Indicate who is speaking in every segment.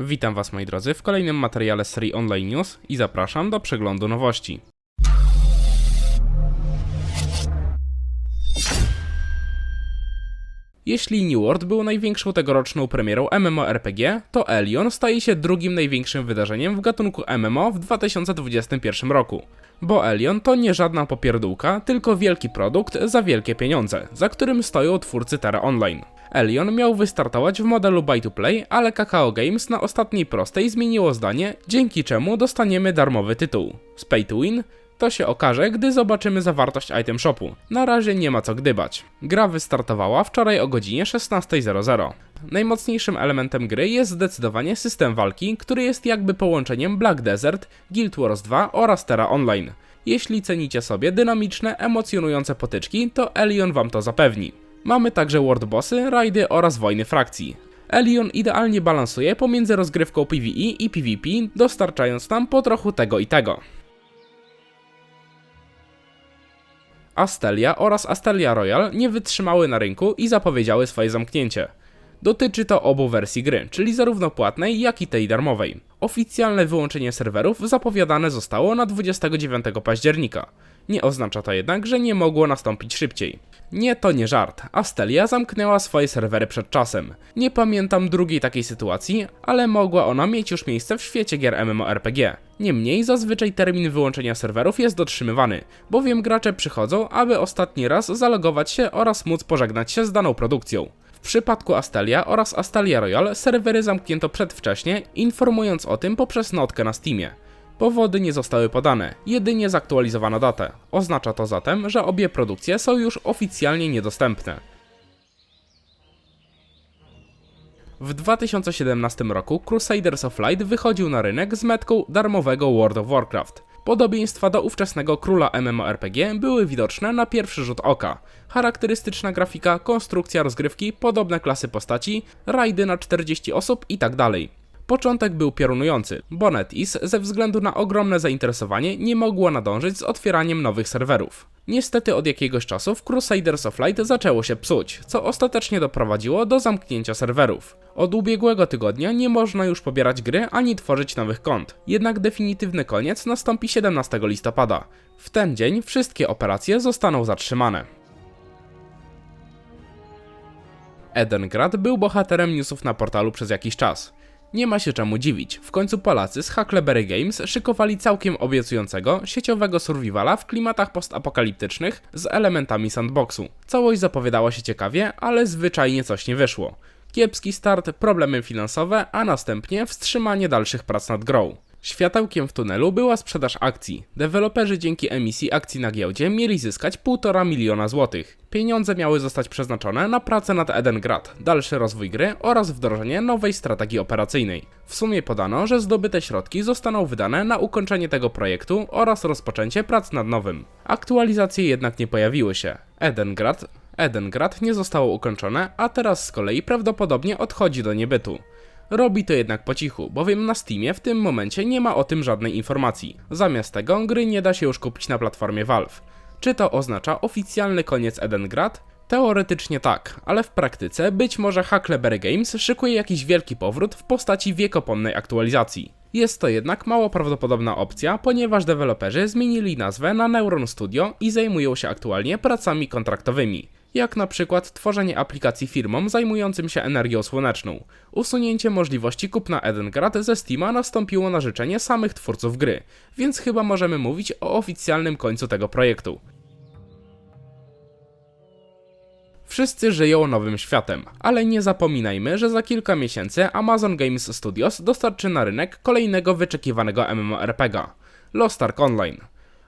Speaker 1: Witam Was moi drodzy w kolejnym materiale serii Online News i zapraszam do przeglądu nowości. Jeśli New World był największą tegoroczną premierą MMORPG, to Elion staje się drugim największym wydarzeniem w gatunku MMO w 2021 roku. Bo Elion to nie żadna popierdółka, tylko wielki produkt za wielkie pieniądze, za którym stoją twórcy Terra Online. Elion miał wystartować w modelu buy to play, ale Kakao Games na ostatniej prostej zmieniło zdanie, dzięki czemu dostaniemy darmowy tytuł. Z pay to win? To się okaże, gdy zobaczymy zawartość item shopu. Na razie nie ma co gdybać. Gra wystartowała wczoraj o godzinie 16.00. Najmocniejszym elementem gry jest zdecydowanie system walki, który jest jakby połączeniem Black Desert, Guild Wars 2 oraz Terra Online. Jeśli cenicie sobie dynamiczne, emocjonujące potyczki, to Elion wam to zapewni. Mamy także world bossy, rajdy oraz wojny frakcji. Elion idealnie balansuje pomiędzy rozgrywką PvE i PvP, dostarczając nam po trochu tego i tego. Astelia oraz Astelia Royal nie wytrzymały na rynku i zapowiedziały swoje zamknięcie. Dotyczy to obu wersji gry, czyli zarówno płatnej, jak i tej darmowej. Oficjalne wyłączenie serwerów zapowiadane zostało na 29 października. Nie oznacza to jednak, że nie mogło nastąpić szybciej. Nie, to nie żart. Astelia zamknęła swoje serwery przed czasem. Nie pamiętam drugiej takiej sytuacji, ale mogła ona mieć już miejsce w świecie gier MMORPG. Niemniej zazwyczaj termin wyłączenia serwerów jest dotrzymywany, bowiem gracze przychodzą, aby ostatni raz zalogować się oraz móc pożegnać się z daną produkcją. W przypadku Astelia oraz Astelia Royal serwery zamknięto przedwcześnie, informując o tym poprzez notkę na Steamie. Powody nie zostały podane, jedynie zaktualizowano datę. Oznacza to zatem, że obie produkcje są już oficjalnie niedostępne. W 2017 roku Crusaders of Light wychodził na rynek z metką darmowego World of Warcraft. Podobieństwa do ówczesnego króla MMORPG były widoczne na pierwszy rzut oka. Charakterystyczna grafika, konstrukcja rozgrywki, podobne klasy postaci, rajdy na 40 osób itd. Początek był piorunujący, bo NetEase ze względu na ogromne zainteresowanie nie mogło nadążyć z otwieraniem nowych serwerów. Niestety od jakiegoś czasu w Crusaders of Light zaczęło się psuć, co ostatecznie doprowadziło do zamknięcia serwerów. Od ubiegłego tygodnia nie można już pobierać gry ani tworzyć nowych kont, jednak definitywny koniec nastąpi 17 listopada. W ten dzień wszystkie operacje zostaną zatrzymane. Edengrad był bohaterem newsów na portalu przez jakiś czas. Nie ma się czemu dziwić, w końcu Polacy z Huckleberry Games szykowali całkiem obiecującego, sieciowego survivala w klimatach postapokaliptycznych z elementami sandboxu. Całość zapowiadała się ciekawie, ale zwyczajnie coś nie wyszło. Kiepski start, problemy finansowe, a następnie wstrzymanie dalszych prac nad grą. Światełkiem w tunelu była sprzedaż akcji. Deweloperzy dzięki emisji akcji na giełdzie mieli zyskać 1,5 miliona złotych. Pieniądze miały zostać przeznaczone na pracę nad Edengrad, dalszy rozwój gry oraz wdrożenie nowej strategii operacyjnej. W sumie podano, że zdobyte środki zostaną wydane na ukończenie tego projektu oraz rozpoczęcie prac nad nowym. Aktualizacje jednak nie pojawiły się. Edengrad Edengrad nie zostało ukończone, a teraz z kolei prawdopodobnie odchodzi do niebytu. Robi to jednak po cichu, bowiem na Steamie w tym momencie nie ma o tym żadnej informacji. Zamiast tego gry nie da się już kupić na platformie Valve. Czy to oznacza oficjalny koniec Edengrad? Teoretycznie tak, ale w praktyce być może Huckleberry Games szykuje jakiś wielki powrót w postaci wiekopomnej aktualizacji. Jest to jednak mało prawdopodobna opcja, ponieważ deweloperzy zmienili nazwę na Neuron Studio i zajmują się aktualnie pracami kontraktowymi jak na przykład tworzenie aplikacji firmom zajmującym się energią słoneczną. Usunięcie możliwości kupna Edengrad ze Steama nastąpiło na życzenie samych twórców gry, więc chyba możemy mówić o oficjalnym końcu tego projektu. Wszyscy żyją nowym światem, ale nie zapominajmy, że za kilka miesięcy Amazon Games Studios dostarczy na rynek kolejnego wyczekiwanego MMORPG Lost Ark Online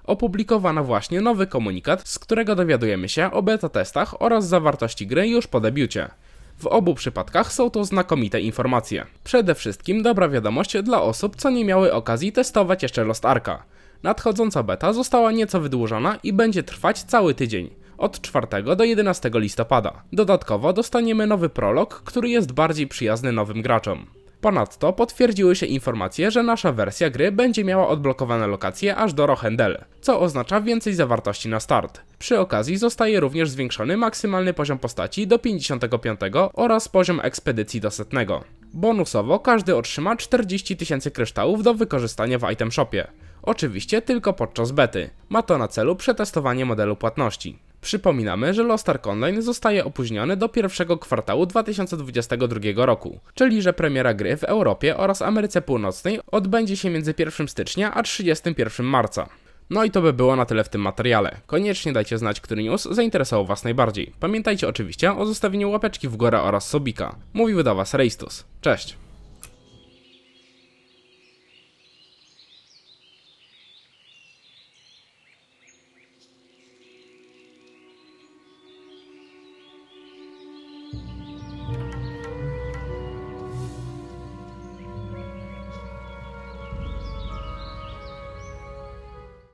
Speaker 1: opublikowano właśnie nowy komunikat, z którego dowiadujemy się o beta testach oraz zawartości gry już po debiucie. W obu przypadkach są to znakomite informacje. Przede wszystkim dobra wiadomość dla osób, co nie miały okazji testować jeszcze Lost Arka. Nadchodząca beta została nieco wydłużona i będzie trwać cały tydzień, od 4 do 11 listopada. Dodatkowo dostaniemy nowy prolog, który jest bardziej przyjazny nowym graczom. Ponadto potwierdziły się informacje, że nasza wersja gry będzie miała odblokowane lokacje aż do Rohendel, co oznacza więcej zawartości na start. Przy okazji zostaje również zwiększony maksymalny poziom postaci do 55 oraz poziom ekspedycji do setnego. Bonusowo każdy otrzyma 40 tysięcy kryształów do wykorzystania w item shopie. Oczywiście tylko podczas bety. Ma to na celu przetestowanie modelu płatności. Przypominamy, że Lost Ark Online zostaje opóźniony do pierwszego kwartału 2022 roku, czyli że premiera gry w Europie oraz Ameryce Północnej odbędzie się między 1 stycznia a 31 marca. No i to by było na tyle w tym materiale. Koniecznie dajcie znać, który news zainteresował Was najbardziej. Pamiętajcie oczywiście o zostawieniu łapeczki w górę oraz sobika. Mówił do Was Reistus. Cześć!